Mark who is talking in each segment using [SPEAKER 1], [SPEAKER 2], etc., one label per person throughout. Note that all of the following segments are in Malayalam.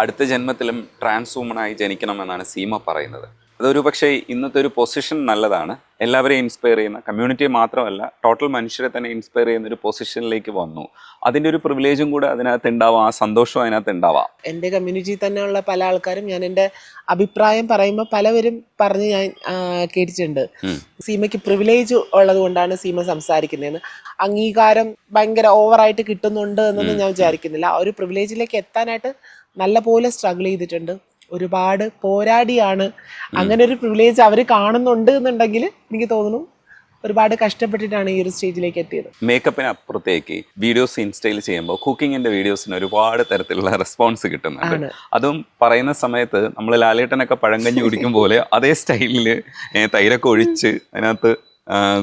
[SPEAKER 1] അടുത്ത ജന്മത്തിലും ട്രാൻസ് വുമണായി ജനിക്കണമെന്നാണ് സീമ പറയുന്നത്. അതൊരു പക്ഷേ ഇന്നത്തെ ഒരു പൊസിഷൻ നല്ലതാണ്. എല്ലാവരെയും ഇൻസ്പയർ ചെയ്യുന്ന കമ്മ്യൂണിറ്റിയെ മാത്രമല്ല ടോട്ടൽ മനുഷ്യരെ തന്നെ ഇൻസ്പയർ ചെയ്യുന്ന ഒരു പൊസിഷനിലേക്ക് വന്നു. അതിന്റെ ഒരു പ്രിവിലേജും കൂടെ അതിനകത്ത് ഉണ്ടാവാം ആ സന്തോഷവും അതിനകത്ത് ഉണ്ടാവാം.
[SPEAKER 2] എന്റെ കമ്മ്യൂണിറ്റിയിൽ തന്നെയുള്ള പല ആൾക്കാരും ഞാൻ എന്റെ അഭിപ്രായം പറയുമ്പോൾ പലവരും പറഞ്ഞ് ഞാൻ കേട്ടിട്ടുണ്ട്. സീമയ്ക്ക് പ്രിവിലേജ് ഉള്ളത് കൊണ്ടാണ് സീമ സംസാരിക്കുന്നതെന്ന്. അംഗീകാരം ഭയങ്കര ഓവറായിട്ട് കിട്ടുന്നുണ്ട് എന്നൊന്നും ഞാൻ വിചാരിക്കുന്നില്ല. ആ ഒരു പ്രിവിലേജിലേക്ക് എത്താനായിട്ട് നല്ല പോലെ സ്ട്രഗിൾ ചെയ്തിട്ടുണ്ട്. ഒരുപാട് പോരാടിയാണ്. അങ്ങനെ ഒരു പ്രിവിലേജ് അവർ കാണുന്നുണ്ട് എന്നുണ്ടെങ്കിൽ എനിക്ക് തോന്നുന്നു ഒരുപാട് കഷ്ടപ്പെട്ടിട്ടാണ് ഈ ഒരു സ്റ്റേജിലേക്ക് എത്തിയത്.
[SPEAKER 1] മേക്കപ്പിന് അപ്പുറത്തേക്ക് വീഡിയോസ് ഇൻസ്റ്റയിൽ ചെയ്യുമ്പോൾ കുക്കിങ്ങിന്റെ വീഡിയോസിന് ഒരുപാട് തരത്തിലുള്ള റെസ്പോൺസ് കിട്ടുന്നുണ്ട്. അതും പറയുന്ന സമയത്ത് നമ്മൾ ലാലേട്ടനൊക്കെ പഴങ്കഞ്ഞി കുടിക്കും പോലെ അതേ സ്റ്റൈലിൽ തൈരൊക്കെ ഒഴിച്ച് അതിനകത്ത്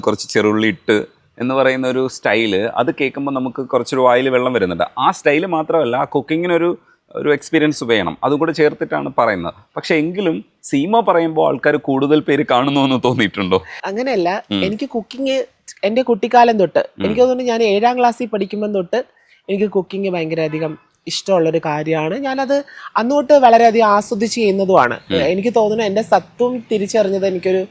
[SPEAKER 1] കുറച്ച് ചെറുള്ളി ഇട്ട് എന്ന് പറയുന്ന ഒരു സ്റ്റൈൽ അത് കേൾക്കുമ്പോൾ നമുക്ക് കുറച്ചൊരു വായിൽ വെള്ളം വരുന്നുണ്ട്. ആ സ്റ്റൈൽ മാത്രമല്ല ആ കുക്കിങ്ങിനൊരു ഒരു എക്സ്പീരിയൻസ് വേണം. അതും കൂടെ ചേർത്തിട്ടാണ് പറയുന്നത്. പക്ഷെ എങ്കിലും സീമ പറയുമ്പോൾ ആൾക്കാർ കൂടുതൽ പേര് കാണുന്നു എന്ന് തോന്നിയിട്ടുണ്ടോ?
[SPEAKER 2] അങ്ങനെയല്ല. എനിക്ക് കുക്കിംഗ് എന്റെ കുട്ടിക്കാലം തൊട്ട് എനിക്ക് തോന്നുന്നു ഞാൻ ഏഴാം ക്ലാസ്സിൽ പഠിക്കുമ്പോൾ തൊട്ട് എനിക്ക് കുക്കിംഗ് ഭയങ്കര അധികം ഇഷ്ടമുള്ളൊരു കാര്യമാണ്. ഞാനത് അന്നോട്ട് വളരെയധികം ആസ്വദിച്ച് ചെയ്യുന്നതുമാണ്. എനിക്ക് തോന്നുന്നു എന്റെ സത്വം തിരിച്ചറിഞ്ഞത് എനിക്കൊരു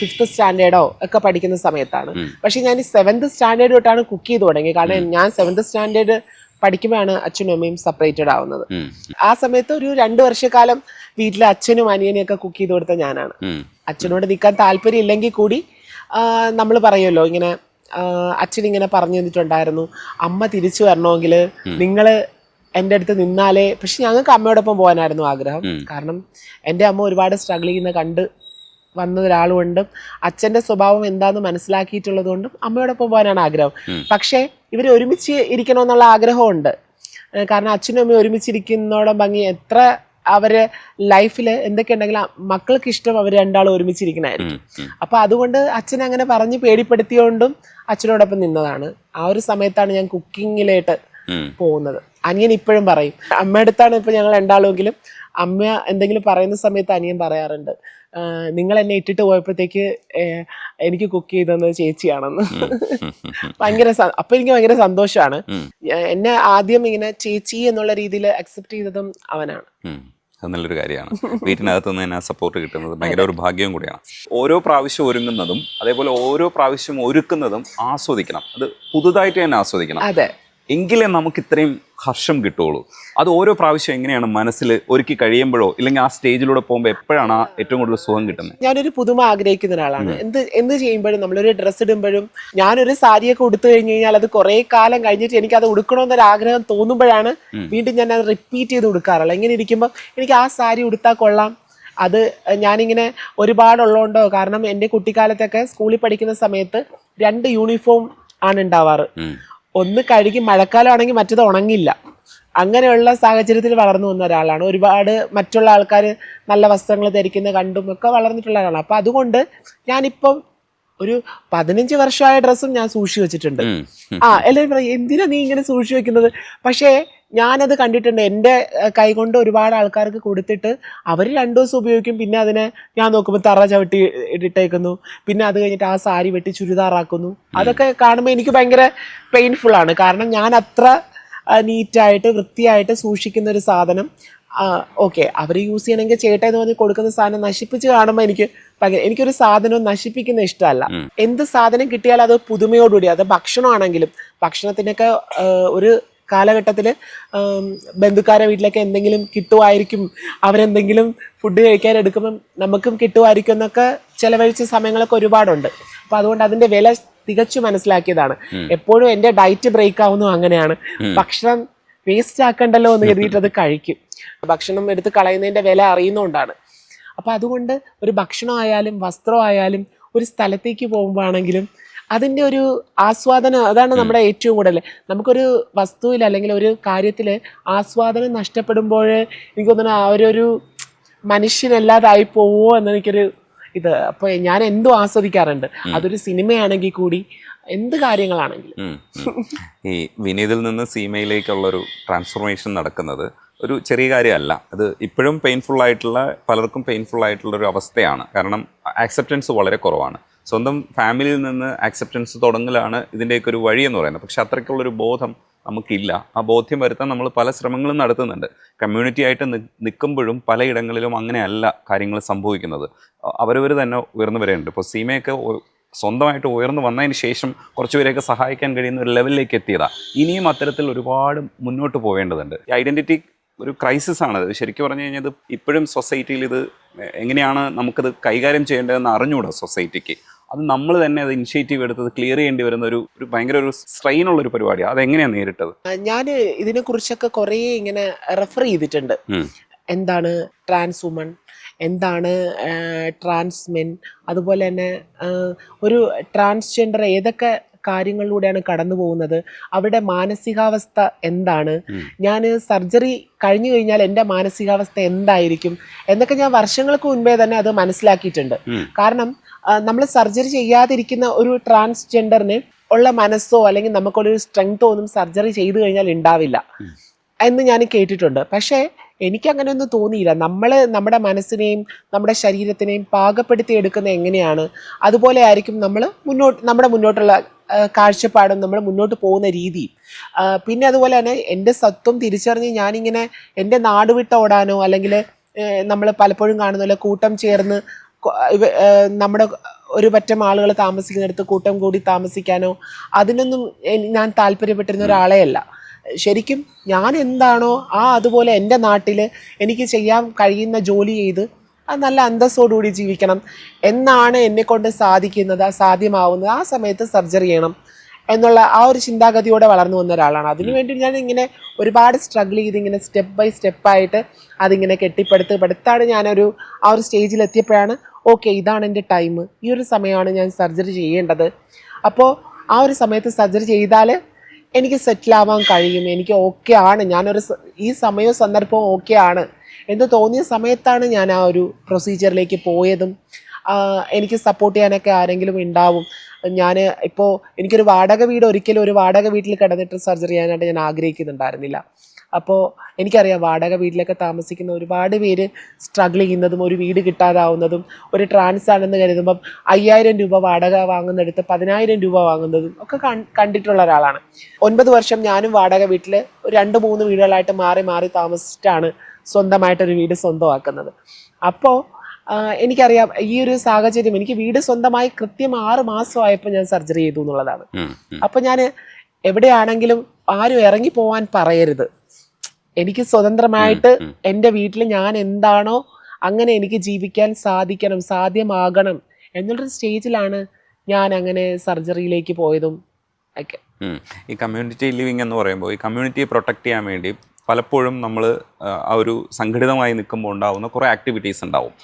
[SPEAKER 2] ഫിഫ്ത്ത് സ്റ്റാൻഡേർഡോ ഒക്കെ പഠിക്കുന്ന സമയത്താണ്. പക്ഷേ ഞാൻ സെവൻത്ത് സ്റ്റാൻഡേർഡ് തൊട്ടാണ് കുക്ക് ചെയ്ത് തുടങ്ങി കാരണം ഞാൻ സെവൻത്ത് സ്റ്റാൻഡേർഡ് പഠിക്കുമ്പോഴാണ് അച്ഛനും അമ്മയും സെപ്പറേറ്റഡ് ആവുന്നത്. ആ സമയത്ത് ഒരു രണ്ടു വർഷക്കാലം വീട്ടിലെ അച്ഛനും അനിയനെയും ഒക്കെ കുക്ക് ചെയ്ത് കൊടുത്ത ഞാനാണ്. അച്ഛനോട് നിൽക്കാൻ താല്പര്യം ഇല്ലെങ്കിൽ കൂടി നമ്മൾ പറയുമല്ലോ ഇങ്ങനെ അച്ഛൻ ഇങ്ങനെ പറഞ്ഞു തന്നിട്ടുണ്ടായിരുന്നു. അമ്മ തിരിച്ചു വരണമെങ്കിൽ നിങ്ങൾ എന്റെ അടുത്ത് നിന്നാലേ പക്ഷെ ഞങ്ങൾക്ക് അമ്മയോടൊപ്പം പോകാനായിരുന്നു ആഗ്രഹം. കാരണം എന്റെ അമ്മ ഒരുപാട് സ്ട്രഗിൾ ചെയ്യുന്ന കണ്ട് വന്ന ഒരാളുകൊണ്ടും അച്ഛന്റെ സ്വഭാവം എന്താണെന്ന് മനസ്സിലാക്കിയിട്ടുള്ളത് കൊണ്ടും അമ്മയോടൊപ്പം പോകാനാണ് ആഗ്രഹം. പക്ഷേ ഇവർ ഒരുമിച്ച് ഇരിക്കണമെന്നുള്ള ആഗ്രഹമുണ്ട്. കാരണം അച്ഛനും അമ്മയും ഒരുമിച്ചിരിക്കുന്നതോടെ ഭംഗി എത്ര അവർ ലൈഫിൽ എന്തൊക്കെ ഉണ്ടെങ്കിലും മക്കൾക്ക് ഇഷ്ടം അവർ രണ്ടാളും
[SPEAKER 1] ഒരുമിച്ചിരിക്കണമായിരുന്നു.
[SPEAKER 2] അപ്പൊ അതുകൊണ്ട് അച്ഛൻ അങ്ങനെ പറഞ്ഞ് പേടിപ്പെടുത്തിയോണ്ടും അച്ഛനോടൊപ്പം നിന്നതാണ്. ആ ഒരു സമയത്താണ് ഞാൻ കുക്കിങ്ങിലായിട്ട്
[SPEAKER 1] ഉം.
[SPEAKER 2] പോകുന്നത്. അനിയൻ ഇപ്പോഴും പറയും. അമ്മ അടുത്താണ് ഇപ്പൊ ഞങ്ങൾ രണ്ടാളുമെങ്കിലും. അമ്മ എന്തെങ്കിലും പറയുന്ന സമയത്ത് അനിയൻ പറയാറുണ്ട്. നിങ്ങൾ എന്നെ ഇട്ടിട്ട് പോയപ്പോഴത്തേക്ക് എനിക്ക് കുക്ക് ചെയ്തത് ചേച്ചിയാണെന്ന്. ഭയങ്കര അപ്പൊ എനിക്ക് ഭയങ്കര സന്തോഷമാണ്. എന്നെ ആദ്യം ഇങ്ങനെ ചേച്ചി എന്നുള്ള രീതിയിൽ അക്സെപ്റ്റ് ചെയ്തതും അവനാണ്.
[SPEAKER 1] അത് നല്ലൊരു കാര്യമാണ്. വീട്ടിനകത്ത് നിന്ന് തന്നെ സപ്പോർട്ട് കിട്ടുന്നത് ഭയങ്കര ഒരു ഭാഗ്യവും കൂടിയാണ്. ഓരോ പ്രാവശ്യം ഒരുങ്ങുന്നതും അതേപോലെ ഓരോ പ്രാവശ്യം ഒരുക്കുന്നതും ആസ്വദിക്കണം. അത് പുതുതായിട്ട് തന്നെ ആസ്വദിക്കണം.
[SPEAKER 2] അതെ.
[SPEAKER 1] എങ്കിലേ നമുക്ക് ഇത്രയും ഹർഷം കിട്ടുള്ളൂ അത് ഓരോ പ്രാവശ്യം എങ്ങനെയാണ് മനസ്സിൽ ഒരുക്കി കഴിയുമ്പോഴോ ഇല്ലെങ്കിൽ ആ സ്റ്റേജിലൂടെ പോകുമ്പോൾ എപ്പോഴാണ് ആ ഏറ്റവും കൂടുതൽ സുഖം കിട്ടുന്നത്?
[SPEAKER 2] ഞാനൊരു പുതുമ ആഗ്രഹിക്കുന്ന ഒരാളാണ്. എന്ത് എന്ത് ചെയ്യുമ്പോഴും നമ്മളൊരു ഡ്രസ്സ് ഇടുമ്പോഴും ഞാനൊരു സാരിയൊക്കെ ഉടുത്തു കഴിഞ്ഞ് കഴിഞ്ഞാൽ അത് കുറെ കാലം കഴിഞ്ഞിട്ട് എനിക്ക് അത് ഉടുക്കണമെന്നൊരു ആഗ്രഹം തോന്നുമ്പോഴാണ് വീണ്ടും ഞാൻ അത് റിപ്പീറ്റ് ചെയ്ത് ഉടുക്കാറുള്ളത്. ഇങ്ങനെ ഇരിക്കുമ്പോൾ എനിക്ക് ആ സാരി ഉടുത്താൽ കൊള്ളാം. അത് ഞാനിങ്ങനെ ഒരുപാടുള്ളതുകൊണ്ടോ കാരണം എന്റെ കുട്ടിക്കാലത്തൊക്കെ സ്കൂളിൽ പഠിക്കുന്ന സമയത്ത് രണ്ട് യൂണിഫോം ആണ് ഉണ്ടാവാറ്. ഒന്ന് കഴുകി മഴക്കാലമാണെങ്കിൽ മറ്റത് ഉണങ്ങില്ല. അങ്ങനെയുള്ള സാഹചര്യത്തിൽ വളർന്നു വന്ന ഒരാളാണ്. ഒരുപാട് മറ്റുള്ള ആൾക്കാർ നല്ല വസ്ത്രങ്ങൾ ധരിക്കുന്ന കണ്ടും ഒക്കെ വളർന്നിട്ടുള്ള ആളാണ് അപ്പം അതുകൊണ്ട് ഞാനിപ്പം ഒരു പതിനഞ്ച് വർഷമായ ഡ്രസ്സും ഞാൻ സൂക്ഷിച്ചു വെച്ചിട്ടുണ്ട്. ആ എല്ലാവരും പറയും എന്തിനാ നീ ഇങ്ങനെ സൂക്ഷിച്ചു വെക്കുന്നത്? പക്ഷേ ഞാനത് കണ്ടിട്ടുണ്ട്. എന്റെ കൈകൊണ്ട് ഒരുപാട് ആൾക്കാർക്ക് കൊടുത്തിട്ട് അവർ രണ്ടു ദിവസം ഉപയോഗിക്കും. പിന്നെ അതിനെ ഞാൻ നോക്കുമ്പോൾ തറ ചവിട്ടി ഇട്ടേക്കുന്നു പിന്നെ അത് കഴിഞ്ഞിട്ട് ആ സാരി വെട്ടി ചുരിദാറാക്കുന്നു. അതൊക്കെ കാണുമ്പോൾ എനിക്ക് ഭയങ്കര പെയിൻഫുൾ ആണ്. കാരണം ഞാൻ അത്ര നീറ്റായിട്ട് വൃത്തിയായിട്ട് സൂക്ഷിക്കുന്ന ഒരു സാധനം ഓക്കെ അവർ യൂസ് ചെയ്യണമെങ്കിൽ ചേട്ട എന്ന് പറഞ്ഞ് കൊടുക്കുന്ന സാധനം നശിപ്പിച്ച് കാണുമ്പോൾ എനിക്ക് ഭയങ്കര എനിക്കൊരു സാധനം നശിപ്പിക്കുന്ന ഇഷ്ടമല്ല. എന്ത് സാധനം കിട്ടിയാലും അത് പുതുമയോടുകൂടി അത് ഭക്ഷണമാണെങ്കിലും ഭക്ഷണത്തിനൊക്കെ ഒരു കാലഘട്ടത്തിൽ ബന്ധുക്കാരെ വീട്ടിലൊക്കെ എന്തെങ്കിലും കിട്ടുമായിരിക്കും. അവരെന്തെങ്കിലും ഫുഡ് കഴിക്കാൻ എടുക്കുമ്പം നമുക്കും കിട്ടുമായിരിക്കും എന്നൊക്കെ ചിലവഴിച്ച സമയങ്ങളൊക്കെ ഒരുപാടുണ്ട്. അപ്പം അതുകൊണ്ട് അതിന്റെ വില തികച്ചു മനസ്സിലാക്കിയതാണ്. എപ്പോഴും എന്റെ ഡയറ്റ് ബ്രേക്ക് ആവുന്നു അങ്ങനെയാണ്. ഭക്ഷണം വേസ്റ്റ് ആക്കണ്ടല്ലോ എന്ന് കരുതിയിട്ട് അത് കഴിക്കും. ഭക്ഷണം എടുത്ത് കളയുന്നതിന്റെ വില അറിയുന്നതുകൊണ്ടാണ് അപ്പം അതുകൊണ്ട് ഒരു ഭക്ഷണമായാലും വസ്ത്രമായാലും ഒരു സ്ഥലത്തേക്ക് പോകുമ്പോഴാണെങ്കിലും അതിന്റെ ഒരു ആസ്വാദനം അതാണ് നമ്മുടെ ഏറ്റവും കൂടുതൽ. നമുക്കൊരു വസ്തുവിൽ അല്ലെങ്കിൽ ഒരു കാര്യത്തിൽ ആസ്വാദനം നഷ്ടപ്പെടുമ്പോൾ എനിക്ക് തോന്നുന്നു ആ ഒരു ഒരു മനുഷ്യനല്ലാതായി പോവോ എന്നെനിക്കൊരു ഇത്. അപ്പോൾ ഞാൻ എന്തും ആസ്വദിക്കാറുണ്ട്. അതൊരു സിനിമയാണെങ്കിൽ കൂടി എന്ത് കാര്യങ്ങളാണെങ്കിലും.
[SPEAKER 1] ഈ വിനീതിൽ നിന്ന് സീമയിലേക്കുള്ളൊരു ട്രാൻസ്ഫോർമേഷൻ നടക്കുന്നത് ഒരു ചെറിയ കാര്യമല്ല. അത് ഇപ്പോഴും പെയിൻഫുൾ ആയിട്ടുള്ള പലർക്കും പെയിൻഫുൾ ആയിട്ടുള്ള ഒരു അവസ്ഥയാണ്. കാരണം ആക്സെപ്റ്റൻസ് വളരെ കുറവാണ്. സ്വന്തം ഫാമിലിയിൽ നിന്ന് ആക്സെപ്റ്റൻസ് തുടങ്ങലാണ് ഇതിന്റെയൊക്കെ ഒരു വഴി എന്ന് പറയുന്നത്. പക്ഷെ അത്രയ്ക്കുള്ളൊരു ബോധം നമുക്കില്ല. ആ ബോധ്യം വരുത്താൻ നമ്മൾ പല ശ്രമങ്ങളും നടത്തുന്നുണ്ട്. കമ്മ്യൂണിറ്റി ആയിട്ട് നിൽക്കുമ്പോഴും പലയിടങ്ങളിലും അങ്ങനെയല്ല കാര്യങ്ങൾ സംഭവിക്കുന്നത്. അവരവർ തന്നെ ഉയർന്നു വരേണ്ടത്. ഇപ്പോൾ സീമയൊക്കെ സ്വന്തമായിട്ട് ഉയർന്നു വന്നതിന് ശേഷം കുറച്ചുപേരെയൊക്കെ സഹായിക്കാൻ കഴിയുന്ന ഒരു ലെവലിലേക്ക് എത്തിയതാണ് ഇനിയും അത്തരത്തിൽ ഒരുപാട് മുന്നോട്ട് പോവേണ്ടതുണ്ട്. ഈ ഐഡന്റിറ്റി ഒരു ക്രൈസിസ് ആണത് ശരിക്കും പറഞ്ഞു കഴിഞ്ഞാൽ ഇത് ഇപ്പോഴും സൊസൈറ്റിയിൽ ഇത് എങ്ങനെയാണ് നമുക്കത് കൈകാര്യം ചെയ്യേണ്ടതെന്ന് അറിഞ്ഞുകൂടാ സൊസൈറ്റിക്ക്. അത് നമ്മൾ തന്നെ അത് ഇനിഷ്യേറ്റീവ് എടുത്തത് ക്ലിയർ ചെയ്യേണ്ടി വരുന്ന ഒരു ഒരു ഭയങ്കര ഒരു സ്ട്രെയിൻ ഉള്ള ഒരു പരിപാടിയാണ് അതെങ്ങനെയാണ് നേരിട്ടത്?
[SPEAKER 2] ഞാൻ ഇതിനെ കുറിച്ചൊക്കെ കുറേ ഇങ്ങനെ റെഫർ ചെയ്തിട്ടുണ്ട്. എന്താണ് ട്രാൻസ് വുമൺ? എന്താണ് ട്രാൻസ് മെൻ? അതുപോലെ തന്നെ ഒരു ട്രാൻസ്ജെൻഡർ ഏതൊക്കെ കാര്യങ്ങളിലൂടെയാണ് കടന്നു പോകുന്നത്. അവരുടെ മാനസികാവസ്ഥ എന്താണ്? ഞാൻ സർജറി കഴിഞ്ഞു കഴിഞ്ഞാൽ എന്റെ മാനസികാവസ്ഥ എന്തായിരിക്കും? എന്നൊക്കെ ഞാൻ വർഷങ്ങൾക്ക് മുൻപേ തന്നെ അത് മനസ്സിലാക്കിയിട്ടുണ്ട്. കാരണം നമ്മൾ സർജറി ചെയ്യാതിരിക്കുന്ന ഒരു ട്രാൻസ്ജെൻഡറിന് ഉള്ള മനസ്സോ അല്ലെങ്കിൽ നമുക്കുള്ളൊരു സ്ട്രെങ്തോ ഒന്നും സർജറി ചെയ്തു കഴിഞ്ഞാൽ ഉണ്ടാവില്ല. എന്ന് ഞാൻ കേട്ടിട്ടുണ്ട്. പക്ഷേ എനിക്ക് അങ്ങനെയൊന്നും തോന്നിയില്ല. നമ്മൾ നമ്മുടെ മനസ്സിനെയും നമ്മുടെ ശരീരത്തിനെയും പാകപ്പെടുത്തി എടുക്കുന്ന എങ്ങനെയാണ്? അതുപോലെ ആയിരിക്കും നമ്മൾ മുന്നോട്ട് നമ്മുടെ മുന്നോട്ടുള്ള കാഴ്ചപ്പാടും നമ്മൾ മുന്നോട്ട് പോകുന്ന രീതി. പിന്നെ അതുപോലെ തന്നെ എന്റെ സത്വം തിരിച്ചറിഞ്ഞ് ഞാനിങ്ങനെ എന്റെ നാട് വിട്ട് ഓടാനോ അല്ലെങ്കിൽ നമ്മൾ പലപ്പോഴും കാണുന്ന പോലെ കൂട്ടം ചേർന്ന് നമ്മുടെ ഒരു പറ്റം ആളുകൾ താമസിക്കുന്നിടത്ത് കൂട്ടം കൂടി താമസിക്കാനോ അതിനൊന്നും ഞാൻ താല്പര്യപ്പെട്ടിരുന്ന ഒരാളെ അല്ല ശരിക്കും ഞാൻ എന്താണോ ആ അതുപോലെ എന്റെ നാട്ടിൽ എനിക്ക് ചെയ്യാൻ കഴിയുന്ന ജോലി ചെയ്ത് അത് നല്ല അന്തസ്സോടുകൂടി ജീവിക്കണം എന്നാണ് എന്നെക്കൊണ്ട് സാധിക്കുന്നത് സാധ്യമാവുന്നത്. ആ സമയത്ത് സർജറി ചെയ്യണം എന്നുള്ള ആ ഒരു ചിന്താഗതിയോടെ വളർന്നു വന്ന ഒരാളാണ്. അതിനുവേണ്ടി ഞാൻ ഇങ്ങനെ ഒരുപാട് സ്ട്രഗിൾ ചെയ്ത് ഇങ്ങനെ സ്റ്റെപ്പ് ബൈ സ്റ്റെപ്പായിട്ട് അതിങ്ങനെ കെട്ടിപ്പടുത്ത് പടുത്താണ് ഞാനൊരു ആ ഒരു സ്റ്റേജിൽ എത്തിയപ്പോഴാണ് ഓക്കെ ഇതാണ് എന്റെ ടൈം ഈ ഒരു സമയമാണ് ഞാൻ സർജറി ചെയ്യേണ്ടത്. അപ്പോൾ ആ ഒരു സമയത്ത് സർജറി ചെയ്താൽ എനിക്ക് സെറ്റിൽ ആവാൻ കഴിയും. എനിക്ക് ഓക്കെ ആണ്. ഞാനൊരു ഈ സമയവും സന്ദർഭവും ഓക്കെ ആണ്. എന്ന് തോന്നിയ സമയത്താണ് ഞാൻ ആ ഒരു പ്രൊസീജിയറിലേക്ക് പോയതും. എനിക്ക് സപ്പോർട്ട് ചെയ്യാനൊക്കെ ആരെങ്കിലും ഉണ്ടാവും. ഞാൻ ഇപ്പോൾ എനിക്കൊരു വാടക വീട് ഒരിക്കലും ഒരു വാടക വീട്ടിൽ കിടന്നിട്ട് സർജറി ചെയ്യാനായിട്ട് ഞാൻ ആഗ്രഹിക്കുന്നുണ്ടായിരുന്നില്ല. അപ്പോൾ എനിക്കറിയാം വാടക വീട്ടിലൊക്കെ താമസിക്കുന്ന ഒരുപാട് പേര് സ്ട്രഗിൾ ചെയ്യുന്നതും ഒരു വീട് കിട്ടാതാവുന്നതും ഒരു ട്രാൻസ് ആണെന്ന് കരുതുമ്പം അയ്യായിരം രൂപ വാടക വാങ്ങുന്നിടത്ത് പതിനായിരം രൂപ വാങ്ങുന്നതും ഒക്കെ കൺ- കണ്ടിട്ടുള്ള ഒരാളാണ്. ഒൻപത് വർഷം ഞാനും വാടക വീട്ടിൽ രണ്ട് മൂന്ന് വീടുകളായിട്ട് മാറി മാറി താമസിച്ചിട്ടാണ് സ്വന്തമായിട്ടൊരു വീട് സ്വന്തമാക്കുന്നത്. അപ്പോൾ എനിക്കറിയാം ഈ ഒരു സാഹചര്യം എനിക്ക് വീട് സ്വന്തമായി കൃത്യം ആറ് മാസമായപ്പോൾ ഞാൻ സർജറി ചെയ്തു എന്നുള്ളതാണ്.
[SPEAKER 1] ഉം.
[SPEAKER 2] ഞാൻ എവിടെയാണെങ്കിലും ആരും ഇറങ്ങി പോവാൻ പറയരുത്. എനിക്ക് സ്വതന്ത്രമായിട്ട്. എന്റെ വീട്ടിൽ ഞാൻ എന്താണോ അങ്ങനെ എനിക്ക് ജീവിക്കാൻ സാധിക്കണം സാധ്യമാകണം എന്നുള്ളൊരു സ്റ്റേജിലാണ് ഞാൻ അങ്ങനെ സർജറിയിലേക്ക് പോയതും ഒക്കെ.
[SPEAKER 1] ഈ കമ്മ്യൂണിറ്റി ലിവിങ് എന്ന് പറയുമ്പോൾ ഈ കമ്മ്യൂണിറ്റിയെ പ്രൊട്ടക്ട് ചെയ്യാൻ വേണ്ടി പലപ്പോഴും നമ്മൾ ആ ഒരു സംഘടിതമായി നിൽക്കുമ്പോൾ ഉണ്ടാകുന്ന കുറേ ആക്ടിവിറ്റീസ് ഉണ്ടാവും.